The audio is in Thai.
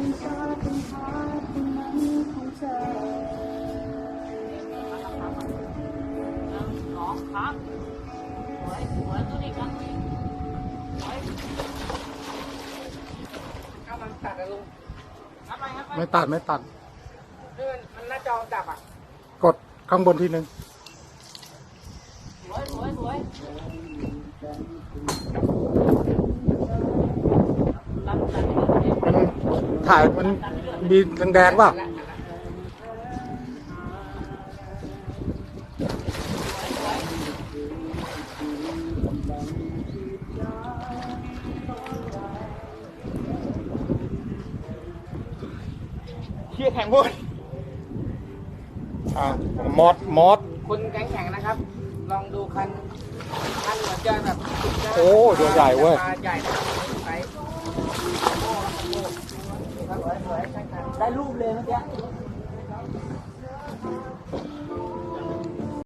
สองครับสวยสวยตัวนี้กันสวยเอามันตัดอะลุงครับไปครับไปไม่ตัดไม่ตัด นี่มันมันหน้าจอดับอะกดข้างบนทีหนึ่งสวยสวยสวยรับรับไปเลย มัน ถ่ายมันมีแดงๆป่ะเชี่ยแข็งหมดอะมดมดคุณแข็งแข็งๆนะครับ ลองดูคัน คันเหมือนจะแบบโอ้ตัวใหญ่เว้ย ปลาใหญ่นะครับไปโอ้โหครับสวยๆใช่ครับ ได้รูปเลยเมื่อกี้